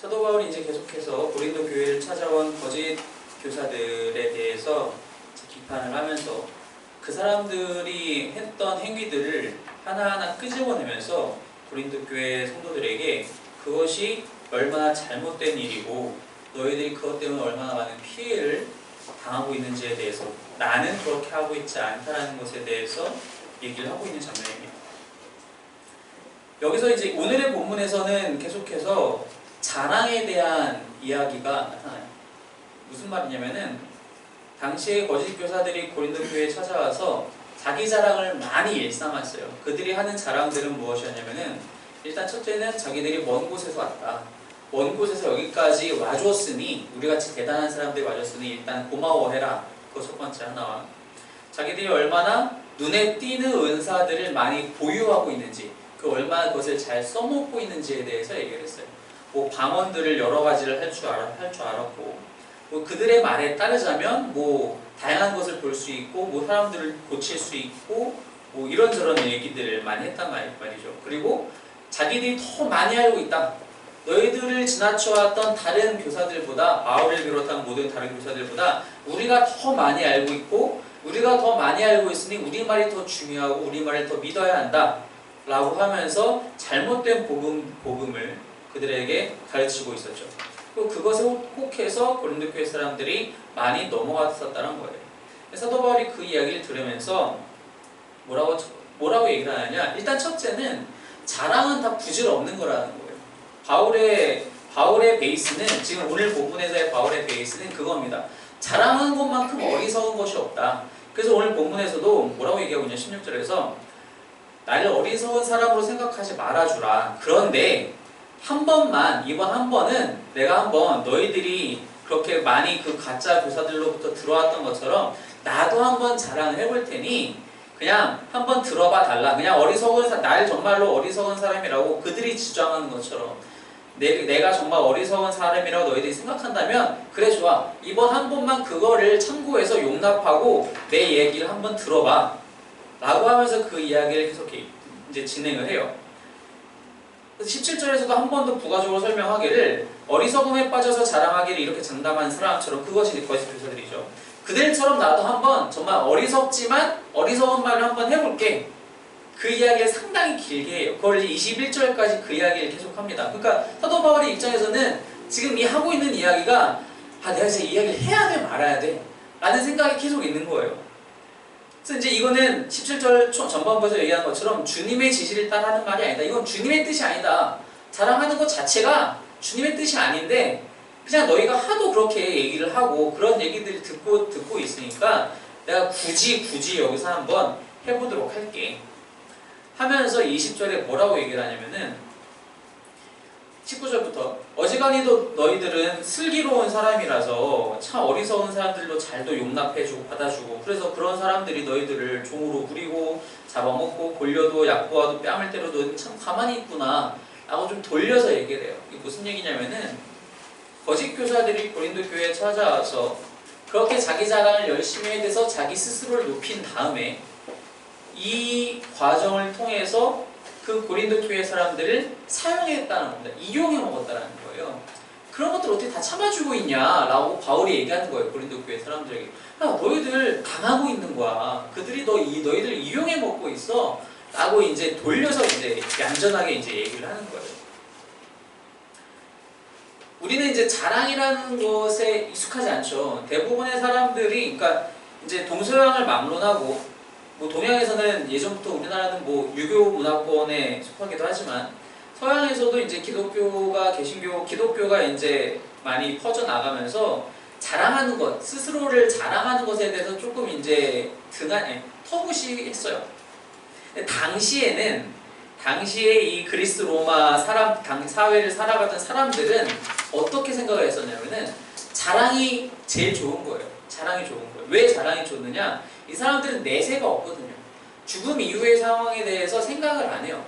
사도 바울이 이제 계속해서 고린도 교회를 찾아온 거짓 교사들에 대해서 비판을 하면서 그 사람들이 했던 행위들을 하나하나 끄집어내면서 고린도 교회 성도들에게 그것이 얼마나 잘못된 일이고 너희들이 그것 때문에 얼마나 많은 피해를 당하고 있는지에 대해서 나는 그렇게 하고 있지 않다라는 것에 대해서 얘기를 하고 있는 장면입니다. 여기서 이제 오늘의 본문에서는 계속해서 자랑에 대한 이야기가 나타나요. 무슨 말이냐면은 당시에 거짓 교사들이 고린도 교회에 찾아와서 자기 자랑을 많이 일삼았어요. 그들이 하는 자랑들은 무엇이었냐면은 일단 첫째는 자기들이 먼 곳에서 왔다. 먼 곳에서 여기까지 와줬으니 우리같이 대단한 사람들이 와줬으니 일단 고마워해라. 그거 첫 번째 하나와 자기들이 얼마나 눈에 띄는 은사들을 많이 보유하고 있는지 그 얼마나 그것을 잘 써먹고 있는지에 대해서 얘기를 했어요. 뭐 방언들을 여러 가지를 할 줄 알아 할줄 알았고 뭐 그들의 말에 따르자면 뭐 다양한 것을 볼 수 있고 뭐 사람들을 고칠 수 있고 뭐 이런저런 얘기들을 많이 했단 말, 말이죠. 그리고 자기들이 더 많이 알고 있다. 너희들을 지나쳐왔던 다른 교사들보다 바울을 비롯한 모든 다른 교사들보다 우리가 더 많이 알고 있고 우리가 더 많이 알고 있으니 우리 말이 더 중요하고 우리 말을 더 믿어야 한다. 라고 하면서 잘못된 복음, 복음을 그들에게 가르치고 있었죠. 그리고 그것에 혹해서 고린도 교회 사람들이 많이 넘어갔었다는 거예요. 사도 바울이 그 이야기를 들으면서 뭐라고 뭐라고 얘기를 하느냐? 일단 첫째는 자랑은 다 부질없는 거라는 거예요. 바울의 바울의 베이스는 지금 오늘 본문에서의 바울의 베이스는 그겁니다. 자랑하는 것만큼 어리석은 것이 없다. 그래서 오늘 본문에서도 뭐라고 얘기하고 있냐? 16절에서 나를 어리석은 사람으로 생각하지 말아주라. 그런데 한 번만 이번 한 번은 내가 한번 너희들이 그렇게 많이 그 가짜 교사들로부터 들어왔던 것처럼 나도 한번 자랑을 해볼 테니 그냥 한번 들어봐 달라. 그냥 어리석은 사, 날 정말로 어리석은 사람이라고 그들이 주장하는 것처럼 내, 내가 정말 어리석은 사람이라고 너희들이 생각한다면 그래 좋아. 이번 한 번만 그거를 참고해서 용납하고 내 얘기를 한번 들어봐. 라고 하면서 그 이야기를 계속 이제 진행을 해요. 17절에서도 한 번 더 부가적으로 설명하기를 어리석음에 빠져서 자랑하기를 이렇게 장담한 사람처럼 그것이 거짓 교사들이죠. 그들처럼 나도 한번 정말 어리석지만 어리석은 말을 한번 해볼게. 그 이야기를 상당히 길게 해요. 그걸 21절까지 그 이야기를 계속합니다. 그러니까 사도 바울의 입장에서는 지금 이 하고 있는 이야기가 아 내가 이제 이야기를 해야 돼 말아야 돼 라는 생각이 계속 있는 거예요. 그래서 이제 이거는 17절 전반부에서 얘기한 것처럼 주님의 지시를 따라하는 말이 아니다. 이건 주님의 뜻이 아니다. 자랑하는 것 자체가 주님의 뜻이 아닌데 그냥 너희가 하도 그렇게 얘기를 하고 그런 얘기들을 듣고 듣고 있으니까 내가 굳이 굳이 여기서 한번 해보도록 할게. 하면서 20절에 뭐라고 얘기를 하냐면은 19절부터 어지간히도 너희들은 슬기로운 사람이라서 참 어리석은 사람들도 잘도 용납해주고 받아주고 그래서 그런 사람들이 너희들을 종으로 부리고 잡아먹고 골려도 약보아도 뺨을 때려도 참 가만히 있구나 라고 좀 돌려서 얘기를 해요. 이게 무슨 얘기냐면은 거짓 교사들이 고린도 교회에 찾아와서 그렇게 자기 자랑을 열심히 해대서 자기 스스로를 높인 다음에 이 과정을 통해서 그 고린도 교회 사람들을 사용했다는 겁니다. 이용해 먹었다는 거예요. 그런 것들 어떻게 다 참아주고 있냐라고 바울이 얘기하는 거예요. 고린도 교회 사람들에게. 야, 너희들 당하고 있는 거야. 그들이 너, 이, 너희들 이용해 먹고 있어. 라고 이제 돌려서 이제 얌전하게 이제 얘기를 하는 거예요. 우리는 이제 자랑이라는 것에 익숙하지 않죠. 대부분의 사람들이, 그러니까 이제 동서양을 막론하고 뭐 동양에서는 예전부터 우리나라는 뭐 유교 문화권에 속하기도 하지만 서양에서도 이제 기독교가 개신교 기독교가 이제 많이 퍼져 나가면서 자랑하는 것 스스로를 자랑하는 것에 대해서 조금 이제 등한 터부시했어요. 당시에는 당시에 이 그리스 로마 사람 당 사회를 살아가던 사람들은 어떻게 생각을 했었냐면은 자랑이 제일 좋은 거예요. 자랑이 좋은. 왜 자랑이 좋느냐? 이 사람들은 내세가 없거든요. 죽음 이후의 상황에 대해서 생각을 안 해요.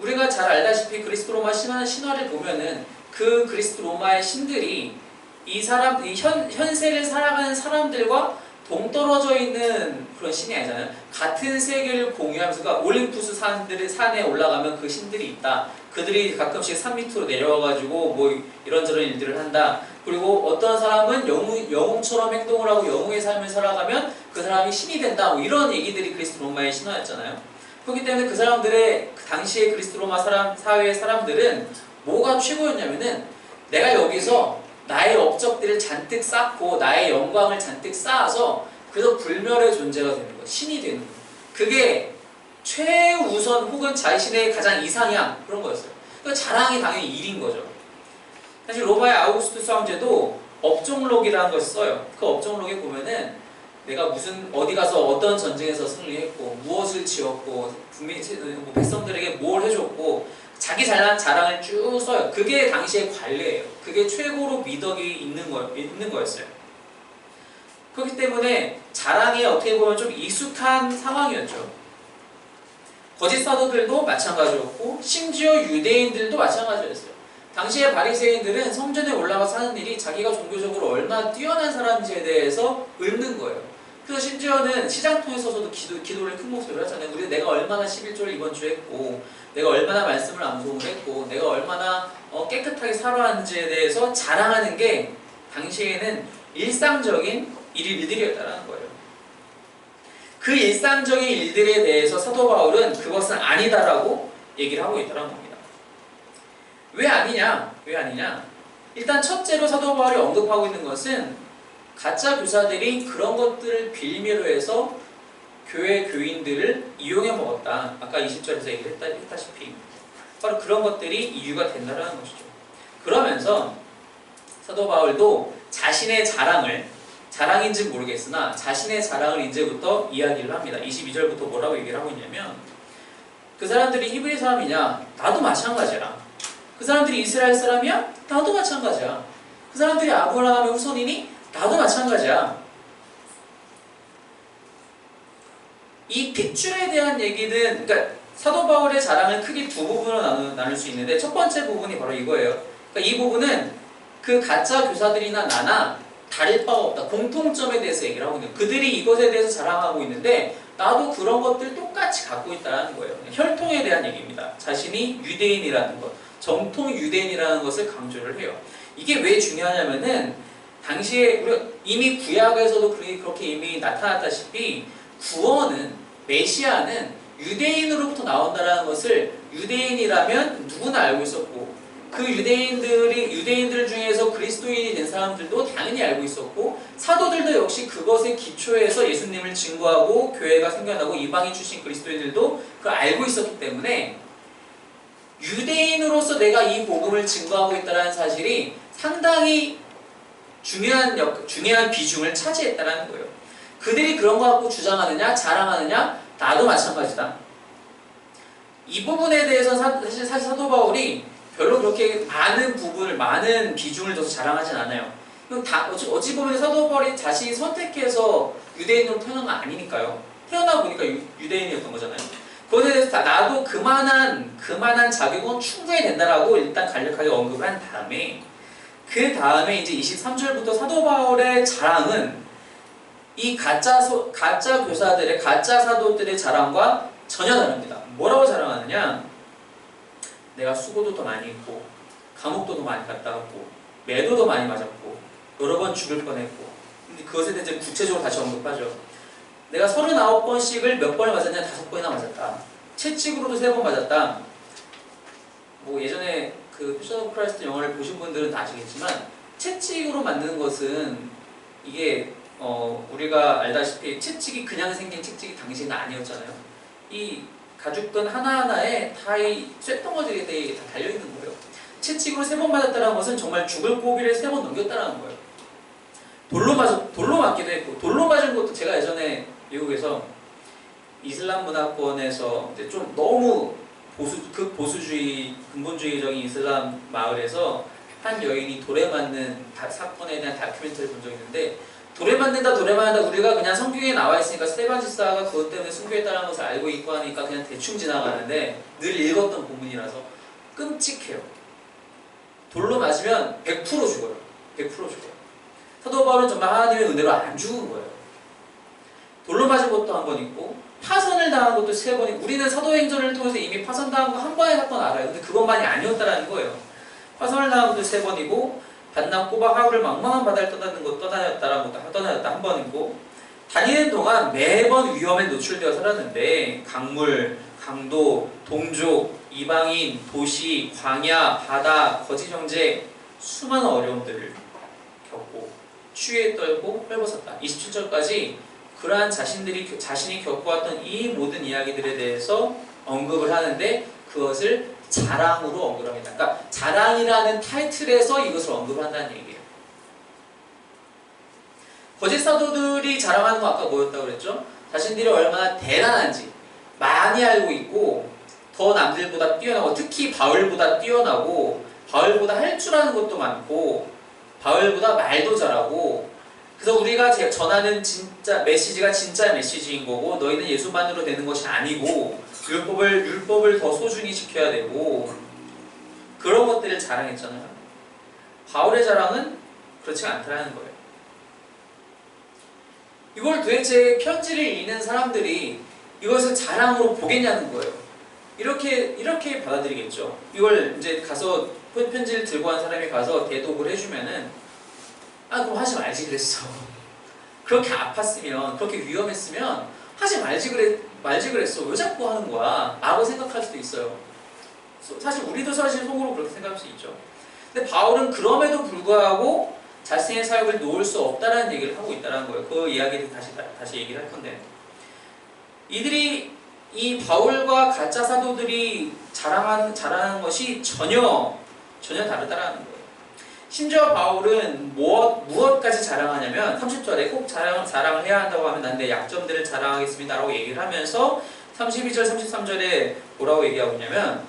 우리가 잘 알다시피 그리스 로마 신화, 신화를 보면은 그 그리스 로마의 신들이 이 사람, 이 현, 현세를 살아가는 사람들과 동떨어져 있는 그런 신이 아니잖아요. 같은 세계를 공유하면서 그러니까 올림푸스 산들의 산에 올라가면 그 신들이 있다. 그들이 가끔씩 산 밑으로 내려와가지고 뭐 이런저런 일들을 한다. 그리고 어떤 사람은 영웅, 영웅처럼 행동을 하고 영웅의 삶을 살아가면 그 사람이 신이 된다. 뭐 이런 얘기들이 그리스도 로마의 신화였잖아요. 그렇기 때문에 그 사람들의 그 당시의 그리스도 로마 사람, 사회의 사람들은 뭐가 최고였냐면은 내가 여기서 나의 업적들을 잔뜩 쌓고 나의 영광을 잔뜩 쌓아서 그래서 불멸의 존재가 되는 거, 신이 되는 거. 그게 최우선 혹은 자신의 가장 이상향 그런 거였어요. 그 자랑이 당연히 일인 거죠. 사실 로마의 아우구스투스 황제도 업종록이라는 걸 써요. 그 업종록에 보면은 내가 무슨 어디 가서 어떤 전쟁에서 승리했고 무엇을 지었고 국민 뭐 백성들에게 뭘 해줬고 자기 잘난 자랑을 쭉 써요. 그게 당시의 관례예요. 그게 최고로 미덕이 있는 거 있는 거였어요. 그렇기 때문에 자랑에 어떻게 보면 좀 익숙한 상황이었죠. 거짓 사도들도 마찬가지였고 심지어 유대인들도 마찬가지였어요. 당시의 바리새인들은 성전에 올라가서 하는 일이 자기가 종교적으로 얼마나 뛰어난 사람인지에 대해서 읊는 거예요. 그래서 심지어는 시장통에 서서도 기도, 기도를 큰 목소리로 하잖아요. 우리 내가 얼마나 11조를 이번 주에 했고 내가 얼마나 말씀을 암송을 했고 내가 얼마나 어, 깨끗하게 살아왔는지에 대해서 자랑하는 게 당시에는 일상적인 일일들이었다는 거예요. 그 일상적인 일들에 대해서 사도 바울은 그것은 아니다라고 얘기를 하고 있다는 겁니다. 왜 아니냐? 왜 아니냐? 일단 첫째로 사도 바울이 언급하고 있는 것은 가짜 교사들이 그런 것들을 빌미로 해서 교회 교인들을 이용해 먹었다. 아까 20절에서 얘기를 했다, 했다시피 바로 그런 것들이 이유가 된다는 것이죠. 그러면서 사도 바울도 자신의 자랑을 자랑인지 모르겠으나 자신의 자랑을 이제부터 이야기를 합니다. 22절부터 뭐라고 얘기를 하고 있냐면 그 사람들이 히브리 사람이냐? 나도 마찬가지야. 그 사람들이 이스라엘 사람이야? 나도 마찬가지야. 그 사람들이 아브라함의 후손이니? 나도 마찬가지야. 이 핏줄에 대한 얘기는 그러니까 사도 바울의 자랑을 크게 두 부분으로 나누, 나눌 수 있는데 첫 번째 부분이 바로 이거예요. 그러니까 이 부분은 그 가짜 교사들이나 나나 다를 바가 없다. 공통점에 대해서 얘기를 하고 있는 그들이 이것에 대해서 자랑하고 있는데 나도 그런 것들 똑같이 갖고 있다는 거예요. 혈통에 대한 얘기입니다. 자신이 유대인이라는 것, 정통 유대인이라는 것을 강조를 해요. 이게 왜 중요하냐면은 당시에 우리 이미 구약에서도 그렇게 이미 나타났다시피 구원은 메시아는 유대인으로부터 나온다는 것을 유대인이라면 누구나 알고 있었고 그 유대인들이 유대인들 중에서 그리스도인이 된 사람들도 당연히 알고 있었고 사도들도 역시 그것에 기초해서 예수님을 증거하고 교회가 생겨나고 이방인 출신 그리스도인들도 그걸 알고 있었기 때문에 유대인으로서 내가 이 복음을 증거하고 있다는 사실이 상당히 중요한 역, 중요한 비중을 차지했다는 거예요. 그들이 그런 거 갖고 주장하느냐 자랑하느냐 나도 마찬가지다. 이 부분에 대해서 사실, 사실 사도 바울이 별로 그렇게 많은 부분을 많은 비중을 둬서 자랑하진 않아요. 다 어찌, 어찌 보면 사도 바울이 자신이 선택해서 유대인으로 태어난 건 아니니까요. 태어나 보니까 유, 유대인이었던 거잖아요. 그것에 대해서 다 나도 그만한 그만한 자격은 충분히 된다라고 일단 간략하게 언급을 한 다음에 그 다음에 이제 23절부터 사도 바울의 자랑은 이 가짜 소, 가짜 교사들의 가짜 사도들의 자랑과 전혀 다릅니다. 뭐라고 자랑하느냐? 내가 수고도 더 많이 했고 감옥도 더 많이 갔다 왔고 매도도 많이 맞았고 여러 번 죽을 뻔했고 근데 그것에 대해 구체적으로 다시 언급하죠. 내가 39번씩을 몇 번을 맞았냐? 다섯 번이나 맞았다. 채찍으로도 세 번 맞았다. 뭐 예전에 그 패션 오브 크라이스트 영화를 보신 분들은 다 아시겠지만 채찍으로 맞는 것은 이게 어 우리가 알다시피 채찍이 그냥 생긴 채찍이 당시에는 아니었잖아요. 이 가죽끈 하나하나에 다이 쇳덩어리들이 다 달려있는 거예요. 채찍으로 세 번 맞았다는 것은 정말 죽을 고비를 세 번 넘겼다는 거예요. 돌로 맞 돌로 맞기도 했고 돌로 맞은 것도 제가 예전에 미국에서 이슬람 문화권에서 이제 좀 너무 보수 극 보수주의 근본주의적인 이슬람 마을에서 한 여인이 돌에 맞는 다, 사건에 대한 다큐멘터리를 본 적이 있는데 돌에 맞는다 돌에 맞는다 우리가 그냥 성경에 나와 있으니까 스테반 지사가 그것 때문에 순교했다는 것을 알고 있고 하니까 그냥 대충 지나가는데 늘 읽었던 본문이라서 끔찍해요. 돌로 맞으면 100% 죽어요. 100% 죽어요. 사도 바울은 정말 하나님의 은혜로 안 죽은 거예요. 돌로 맞은 것도 한 번 있고 파선을 당한 것도 세 번이 우리는 사도행전을 통해서 이미 파선당한 거 한 번의 사건 알아요. 근데 그것만이 아니었다라는 거예요. 파선을 당한 것도 세 번이고 반납 꼬박 하루를 망망한 바다를 떠나는 것 떠다녔다라는 것도 떠나였다 한 번이고 다니는 동안 매번 위험에 노출되어 살았는데 강물, 강도, 동족, 이방인, 도시, 광야, 바다, 거짓 형제 수많은 어려움들을 겪고 추위에 떨고 헐벗었다. 27절까지 그러한 자신들이 자신이 겪어왔던 이 모든 이야기들에 대해서 언급을 하는데 그것을 자랑으로 언급합니다. 그러니까 자랑이라는 타이틀에서 이것을 언급한다는 얘기예요. 거짓 사도들이 자랑하는 거 아까 뭐였다고 그랬죠? 자신들이 얼마나 대단한지 많이 알고 있고 더 남들보다 뛰어나고 특히 바울보다 뛰어나고 바울보다 할 줄 아는 것도 많고 바울보다 말도 잘하고 그래서 우리가 제- 전하는 진짜 메시지가 진짜 메시지인 거고 너희는 예수만으로 되는 것이 아니고 율법을 율법을 더 소중히 지켜야 되고 그런 것들을 자랑했잖아요. 바울의 자랑은 그렇지 않다는 거예요. 이걸 도대체 편지를 읽는 사람들이 이것을 자랑으로 보겠냐는 거예요. 이렇게 이렇게 받아들이겠죠. 이걸 이제 가서 편지를 들고 간 사람이 가서 대독을 해주면은 아 그럼 하지 말지 그랬어. 그렇게 아팠으면 그렇게 위험했으면 하지 말지 그래 말지 그랬어. 왜 자꾸 하는 거야? 라고 생각할 수도 있어요. 소- 사실 우리도 사실 속으로 그렇게 생각할 수 있죠. 근데 바울은 그럼에도 불구하고 자신의 사역을 놓을 수 없다라는 얘기를 하고 있다는 거예요. 그 이야기를 다시 다시 얘기를 할 건데 이들이 이 바울과 가짜 사도들이 자랑하는 자랑하는 것이 전혀 전혀 다르다라는 거예요. 심지어 바울은 무엇 무엇까지 자랑하냐면 30절에 꼭 자랑 자랑을 해야 한다고 하면 난 내 약점들을 자랑하겠습니다라고 얘기를 하면서 32절 33절에 뭐라고 얘기하고 있냐면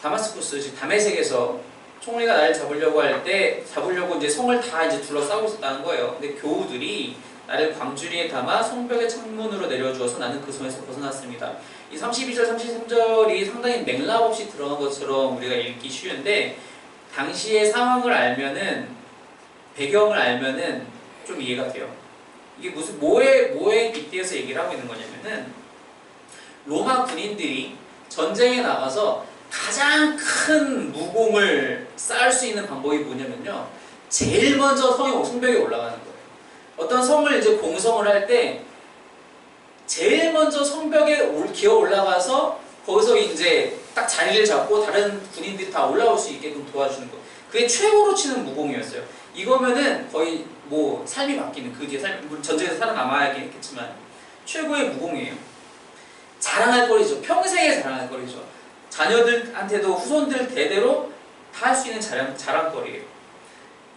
다마스쿠스 즉 다메섹에서 총리가 나를 잡으려고 할 때 잡으려고 이제 성을 다 이제 둘러싸고 있었다는 거예요. 근데 교우들이 나를 광주리에 담아 성벽의 창문으로 내려주어서 나는 그 손에서 벗어났습니다. 이 32절, 33절이 상당히 맥락 없이 들어간 것처럼 우리가 읽기 쉬운데 당시의 상황을 알면은 배경을 알면은 좀 이해가 돼요. 이게 무슨 뭐에 뭐에 빗대어서 얘기를 하고 있는 거냐면은 로마 군인들이 전쟁에 나가서 가장 큰 무공을 쌓을 수 있는 방법이 뭐냐면요. 제일 먼저 성에 성벽에 올라가는 거예요. 어떤 성을 이제 공성을 할 때 제일 먼저 성벽에 올- 기어 올라가서 거기서 이제 딱 자리를 잡고 다른 군인들이 다 올라올 수 있게끔 도와주는 거. 그게 최고로 치는 무공이었어요. 이거면은 거의 뭐 삶이 바뀌는 그 뒤에 삶, 물론 전쟁에서 살아남아야긴 했겠지만 최고의 무공이에요. 자랑할 거리죠. 평생에 자랑할 거리죠. 자녀들한테도 후손들 대대로 다 할 수 있는 자랑, 자랑거리예요.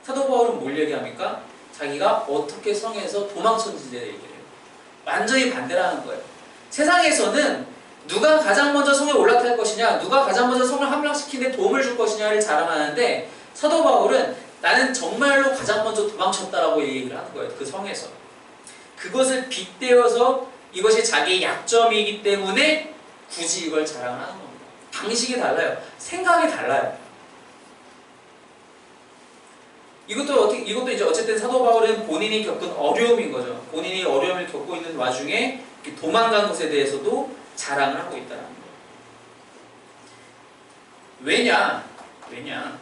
사도 바울은 뭘 얘기합니까? 자기가 어떻게 성에서 도망쳤는지에 얘기를 해요. 완전히 반대라는 거예요. 세상에서는 누가 가장 먼저 성에 올라탈 것이냐, 누가 가장 먼저 성을 함락시키는 데 도움을 줄 것이냐를 자랑하는데 사도 바울은 나는 정말로 가장 먼저 도망쳤다라고 얘기를 하는 거예요. 그 성에서. 그것을 빗대어서 이것이 자기의 약점이기 때문에 굳이 이걸 자랑하는 겁니다. 방식이 달라요. 생각이 달라요. 이것도 어떻게 이것도 이제 어쨌든 사도 바울은 본인이 겪은 어려움인 거죠. 본인이 어려움을 겪고 있는 와중에 도망간 것에 대해서도 자랑을 하고 있다는 거예요. 왜냐? 왜냐?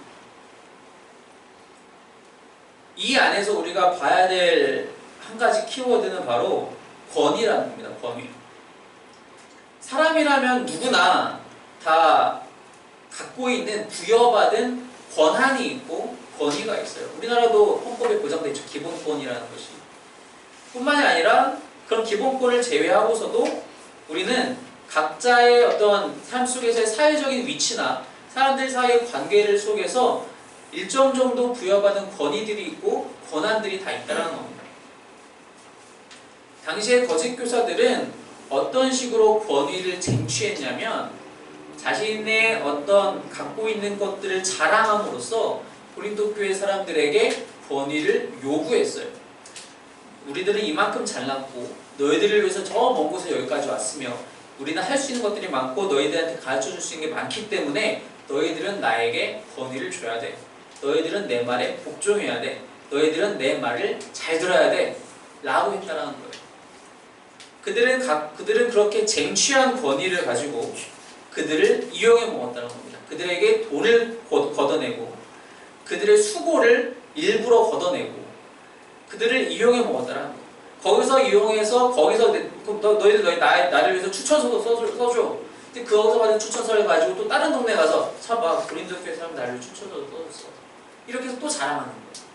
이 안에서 우리가 봐야 될 한 가지 키워드는 바로 권위라는 겁니다. 권위. 사람이라면 누구나 다 갖고 있는 부여받은 권한이 있고 권위가 있어요. 우리나라도 헌법에 보장되어 있죠. 기본권이라는 것이. 뿐만이 아니라 그런 기본권을 제외하고서도 우리는 각자의 어떤 삶 속에서의 사회적인 위치나 사람들 사이의 관계를 속에서 일정 정도 부여받은 권위들이 있고 권한들이 다 있다는 겁니다. 당시의 거짓 교사들은 어떤 식으로 권위를 쟁취했냐면 자신의 어떤 갖고 있는 것들을 자랑함으로써 고린도 교회 사람들에게 권위를 요구했어요. 우리들은 이만큼 잘났고 너희들을 위해서 저 먼 곳에 여기까지 왔으며 우리는 할 수 있는 것들이 많고 너희들한테 가르쳐 줄 수 있는 게 많기 때문에 너희들은 나에게 권위를 줘야 돼. 너희들은 내 말에 복종해야 돼. 너희들은 내 말을 잘 들어야 돼. 라고 했다라는 거예요. 그들은 각 그들은 그렇게 쟁취한 권위를 가지고 그들을 이용해 먹었다는 겁니다. 그들에게 돈을 걷- 걷어내고 그들의 수고를 일부러 걷어내고 그들을 이용해 먹었다는 거예요. 거기서 이용해서 거기서 내- 그럼 너, 너희들 너희 나, 나를 위해서 추천서도 써줘, 써줘. 근데 거기서 받은 추천서를 가지고 또 다른 동네 가서 참봐 브린드 교회 사람 나를 추천서도 써줬어. 이렇게 해서 또 자랑하는 거예요.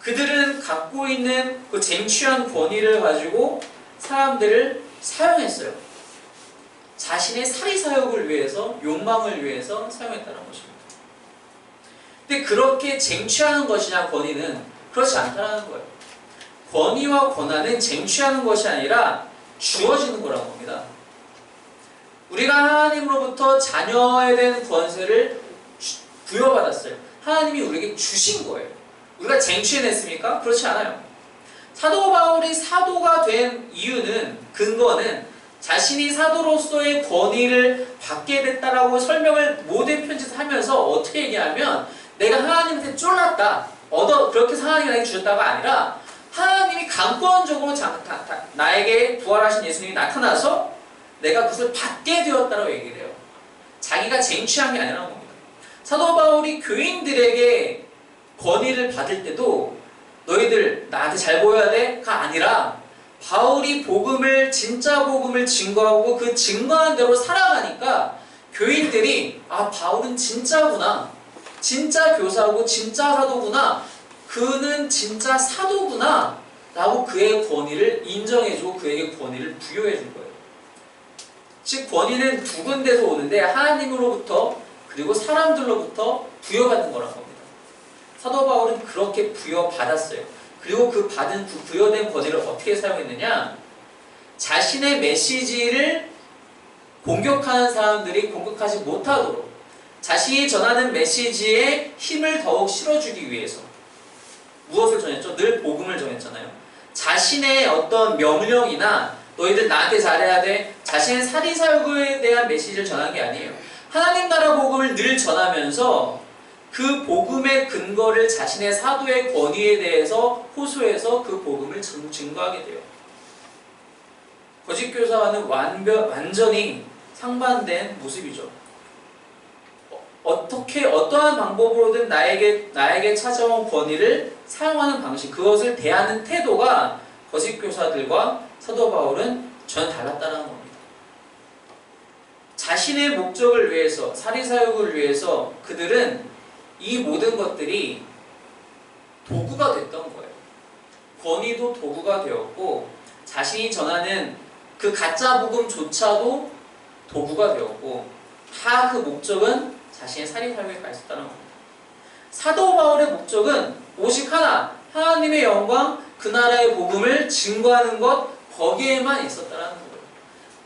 그들은 갖고 있는 그 쟁취한 권위를 가지고 사람들을 사용했어요. 자신의 사리 사욕을 위해서, 욕망을 위해서 사용했다는 것입니다. 근데 그렇게 쟁취하는 것이냐 권위는 그렇지 않다는 거예요. 권위와 권한은 쟁취하는 것이 아니라 주어지는 거라고 합니다. 우리가 하나님으로부터 자녀에 대한 권세를 주- 부여받았어요. 하나님이 우리에게 주신 거예요. 우리가 쟁취해냈습니까? 그렇지 않아요. 사도 바울이 사도가 된 이유는 근거는 자신이 사도로서의 권위를 받게 됐다라고 설명을 모든 편지에서 하면서 어떻게 얘기하면 내가 하나님한테 쫄랐다. 얻어 그렇게 하나님이 나에게 주셨다가 아니라 하나님이 강권적으로 자- 다- 다- 나에게 부활하신 예수님이 나타나서 내가 그것을 받게 되었다고 얘기를 해요. 자기가 쟁취한 게 아니라는 겁니다. 사도 바울이 교인들에게 권위를 받을 때도 너희들 나한테 잘 보여야 돼가 아니라 바울이 복음을 진짜 복음을 증거하고 그 증거한 대로 살아가니까 교인들이 아 바울은 진짜구나 진짜 교사고 진짜 사도구나 그는 진짜 사도구나 라고 그의 권위를 인정해주고 그에게 권위를 부여해준 거예요. 즉 권위는 두 군데서 오는데 하나님으로부터 그리고 사람들로부터 부여받는 거란 겁니다. 사도 바울은 그렇게 부여받았어요. 그리고 그 받은 그 부여된 권위를 어떻게 사용했느냐? 자신의 메시지를 공격하는 사람들이 공격하지 못하도록 자신이 전하는 메시지에 힘을 더욱 실어주기 위해서 무엇을 전했죠? 늘 복음을 전했잖아요. 자신의 어떤 명령이나 너희들 나한테 잘해야 돼. 자신의 사리사욕에 대한 메시지를 전한 게 아니에요. 하나님 나라 복음을 늘 전하면서 그 복음의 근거를 자신의 사도의 권위에 대해서 호소해서 그 복음을 증- 증거하게 돼요. 거짓 교사와는 완벽, 완전히 상반된 모습이죠. 어, 어떻게 어떠한 방법으로든 나에게 나에게 찾아온 권위를 사용하는 방식, 그것을 대하는 태도가 거짓 교사들과 사도 바울은 전혀 달랐다는 겁니다. 자신의 목적을 위해서, 사리 사욕을 위해서 그들은 이 모든 것들이 도구가 됐던 거예요. 권위도 도구가 되었고, 자신이 전하는 그 가짜 복음조차도 도구가 되었고, 다 그 목적은 자신의 사리사욕에 가 있었다는 겁니다. 사도 바울의 목적은 오직 하나, 하나님의 영광, 그 나라의 복음을 증거하는 것, 거기에만 있었다는 거예요.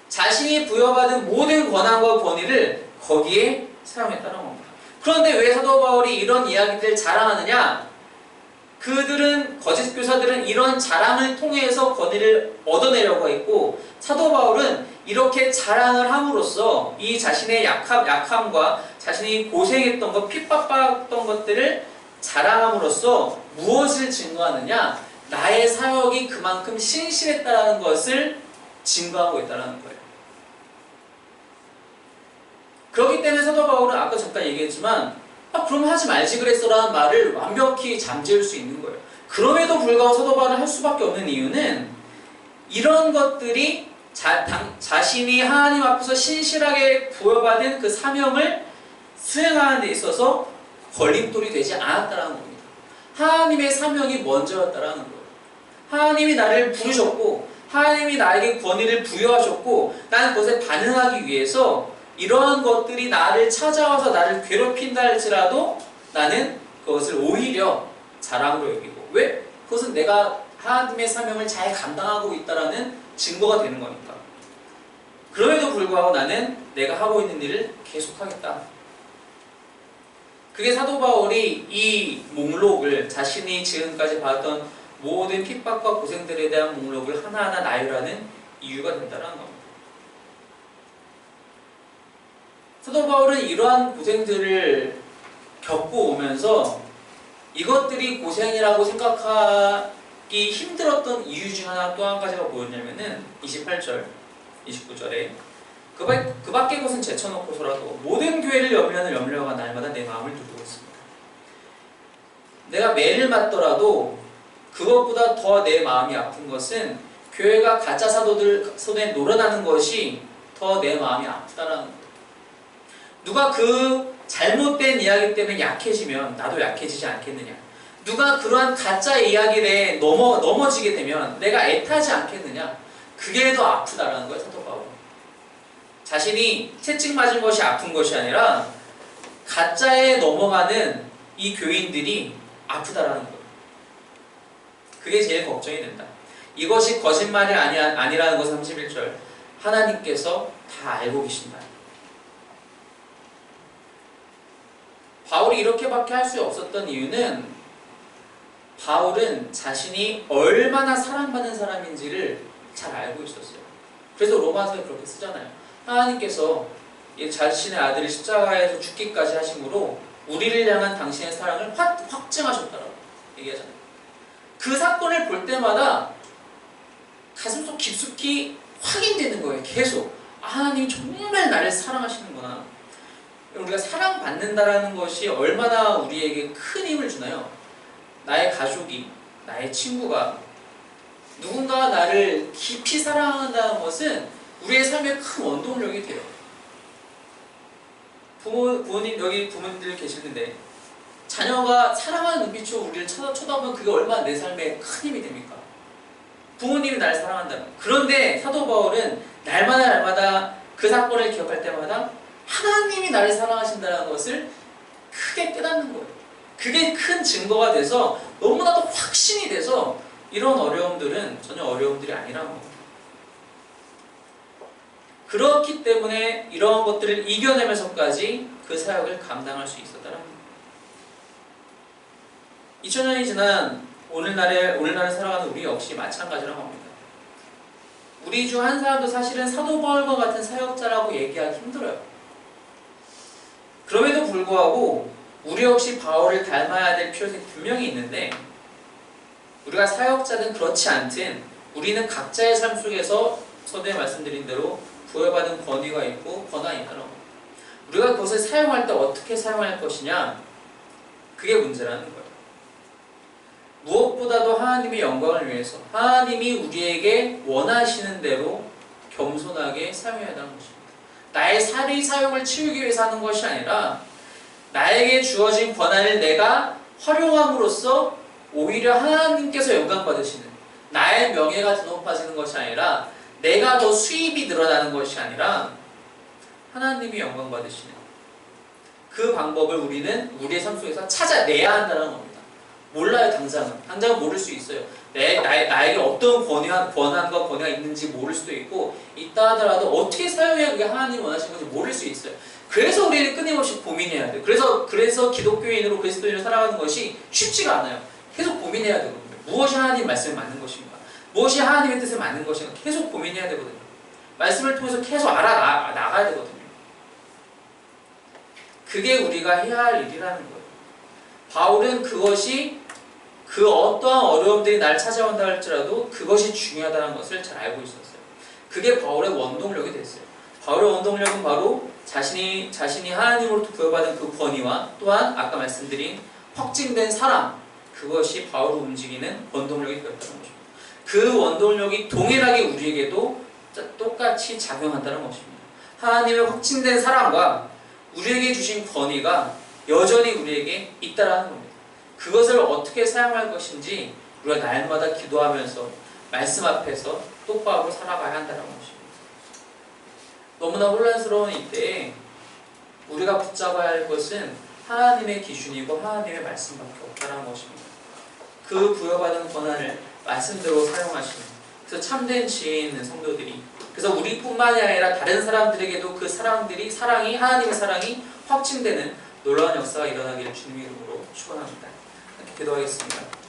자신이 부여받은 모든 권한과 권위를 거기에 사용했다는 겁니다. 그런데 왜 사도 바울이 이런 이야기들을 자랑하느냐? 그들은 거짓 교사들은 이런 자랑을 통해서 권위를 얻어내려고 했고 사도 바울은 이렇게 자랑을 함으로써 이 자신의 약함, 약함과 자신이 고생했던 것, 핍박받았던 것들을 자랑함으로써 무엇을 증거하느냐? 나의 사역이 그만큼 신실했다는 것을 증거하고 있다는 거예요. 그렇기 때문에 사도 바울은 아까 잠깐 얘기했지만 아, 그럼 하지 말지 그랬어라는 말을 완벽히 잠재울 수 있는 거예요. 그럼에도 불구하고 사도 바울은 할 수밖에 없는 이유는 이런 것들이 자, 당, 자신이 하나님 앞에서 신실하게 부여받은 그 사명을 수행하는 데 있어서 걸림돌이 되지 않았다는 겁니다. 하나님의 사명이 먼저였다는 거예요. 하나님이 나를 부르셨고 하나님이 나에게 권위를 부여하셨고 나는 그것에 반응하기 위해서 이러한 것들이 나를 찾아와서 나를 괴롭힌다 할지라도 나는 그것을 오히려 자랑으로 여기고 왜? 그것은 내가 하나님의 사명을 잘 감당하고 있다라는 증거가 되는 거니까 그럼에도 불구하고 나는 내가 하고 있는 일을 계속하겠다 그게 사도 바울이 이 목록을 자신이 지금까지 받았던 모든 핍박과 고생들에 대한 목록을 하나하나 나열하는 이유가 된다는 겁니다. 사도 바울은 이러한 고생들을 겪고 오면서 이것들이 고생이라고 생각하, 받기 힘들었던 이유 중 하나 또 한 가지가 뭐였냐면은 28절, 29절에 그, 밖, 그 밖의 것은 제쳐놓고서라도 모든 교회를 염려하는 염려가 날마다 내 마음을 누르고 있습니다. 내가 매를 맞더라도 그것보다 더 내 마음이 아픈 것은 교회가 가짜 사도들 손에 놀아나는 것이 더 내 마음이 아프다라는 거예요. 누가 그 잘못된 이야기 때문에 약해지면 나도 약해지지 않겠느냐. 누가 그러한 가짜 이야기에 넘어, 넘어지게 되면 내가 애타지 않겠느냐. 그게 더 아프다라는 거예요, 사도 바울은. 자신이 채찍 맞은 것이 아픈 것이 아니라 가짜에 넘어가는 이 교인들이 아프다라는 거예요. 그게 제일 걱정이 된다. 이것이 거짓말이 아니, 아니라는 것은 31절. 하나님께서 다 알고 계신다. 바울이 이렇게밖에 할 수 없었던 이유는 바울은 자신이 얼마나 사랑받는 사람인지를 잘 알고 있었어요. 그래서 로마서에 그렇게 쓰잖아요. 하나님께서 이 자신의 아들을 십자가에서 죽기까지 하심으로 우리를 향한 당신의 사랑을 확, 확증하셨다라고 얘기하잖아요. 그 사건을 볼 때마다 가슴속 깊숙이 확인되는 거예요. 계속 아, 하나님이 정말 나를 사랑하시는구나. 우리가 사랑받는다라는 것이 얼마나 우리에게 큰 힘을 주나요? 나의 가족이, 나의 친구가 누군가 나를 깊이 사랑한다는 것은 우리의 삶에 큰 원동력이 돼요. 부모, 부모님, 여기 부모님들 계시는데 자녀가 사랑하는 눈빛으로 우리를 쳐다, 쳐다보면 그게 얼마나 내 삶에 큰 힘이 됩니까? 부모님이 날 사랑한다는 그런데 사도 바울은 날마다 날마다 그 사건을 기억할 때마다 하나님이 나를 사랑하신다는 것을 크게 깨닫는 거예요. 그게 큰 증거가 돼서 너무나도 확신이 돼서 이런 어려움들은 전혀 어려움들이 아니라는 겁니다. 그렇기 때문에 이러한 것들을 이겨내면서까지 그 사역을 감당할 수 있었다는 겁니다. 2000년이 지난 오늘날에 오늘날을 살아가는 우리 역시 마찬가지라고 합니다. 우리 중 한 사람도 사실은 사도 바울과 같은 사역자라고 얘기하기 힘들어요. 그럼에도 불구하고 우리 역시 바울을 닮아야 될 필요성이 분명히 있는데 우리가 사역자든 그렇지 않든 우리는 각자의 삶 속에서 서두에 말씀드린 대로 부여받은 권위가 있고 권한이 겁니다. 우리가 그것을 사용할 때 어떻게 사용할 것이냐 그게 문제라는 거예요. 무엇보다도 하나님의 영광을 위해서 하나님이 우리에게 원하시는 대로 겸손하게 사용해야 한다는 것입니다. 나의 사리 사용을 치우기 위해서 하는 것이 아니라 나에게 주어진 권한을 내가 활용함으로써 오히려 하나님께서 영광 받으시는 나의 명예가 더 높아지는 것이 아니라 내가 더 수입이 늘어나는 것이 아니라 하나님이 영광 받으시는 그 방법을 우리는 우리의 삶 속에서 찾아내야 한다는 겁니다. 몰라요 당장은 당장은 모를 수 있어요. 내 나의, 나에게 어떤 권한 권한과 권위가 있는지 모를 수도 있고 있다 하더라도 어떻게 사용해야 그게 하나님 원하시는 건지 모를 수 있어요. 그래서 우리는 끊임없이 고민해야 돼요. 그래서 그래서 기독교인으로 그리스도인으로 살아가는 것이 쉽지가 않아요. 계속 고민해야 되거든요. 무엇이 하나님 말씀에 맞는 것인가? 무엇이 하나님의 뜻에 맞는 것인가? 계속 고민해야 되거든요. 말씀을 통해서 계속 알아 나가야 되거든요. 그게 우리가 해야 할 일이라는 거예요. 바울은 그것이 그 어떠한 어려움들이 날 찾아온다 할지라도 그것이 중요하다는 것을 잘 알고 있었어요. 그게 바울의 원동력이 됐어요. 바울의 원동력은 바로 자신이 자신이 하나님으로부터 부여받은 그 권위와 또한 아까 말씀드린 확증된 사랑 그것이 바울을 움직이는 원동력이 되었다는 것입니다. 그 원동력이 동일하게 우리에게도 똑같이 작용한다는 것입니다. 하나님의 확증된 사랑과 우리에게 주신 권위가 여전히 우리에게 있다라는 겁니다. 그것을 어떻게 사용할 것인지 우리가 날마다 기도하면서 말씀 앞에서 똑바로 살아가야 한다는 것입니다. 너무나 혼란스러운 이때에 우리가 붙잡아야 할 것은 하나님의 기준이고 하나님의 말씀밖에 없다는 것입니다. 그 부여받은 권한을 말씀대로 사용하시는 그래서 참된 지혜 있는 성도들이 그래서 우리뿐만이 아니라 다른 사람들에게도 그 사랑들이 사랑이 하나님의 사랑이 확증되는 놀라운 역사가 일어나기를 주님 이름으로 축원합니다. 이렇게 기도하겠습니다.